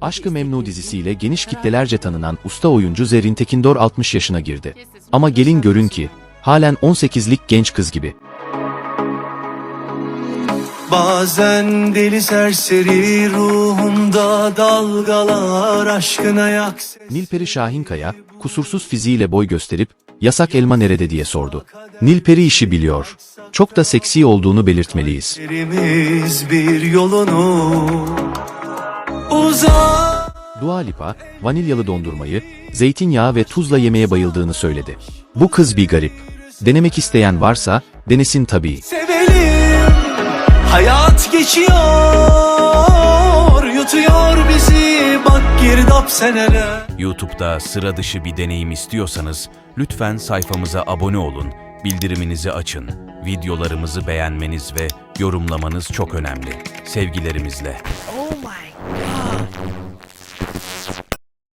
Aşkı Memnu dizisiyle geniş kitlelerce tanınan usta oyuncu Zerrin Tekindor 60 yaşına girdi. Ama gelin görün ki, halen 18'lik genç kız gibi. Bazen deli serseri ruhumda dalgalar aşkına yak Nilperi Şahinkaya, kusursuz fiziğiyle boy gösterip, yasak elma nerede diye sordu. Nilperi işi biliyor. Çok da seksi olduğunu belirtmeliyiz. bir yolunu uzak Dua Lipa, vanilyalı dondurmayı, zeytinyağı ve tuzla yemeye bayıldığını söyledi. Bu kız bir garip. Denemek isteyen varsa, denesin tabii. sevelim Hayat geçiyor yutuyor bizi bak girdap seneler YouTube'da sıra dışı bir deneyim istiyorsanız lütfen sayfamıza abone olun, bildiriminizi açın. Videolarımızı beğenmeniz ve yorumlamanız çok önemli. Sevgilerimizle. Oh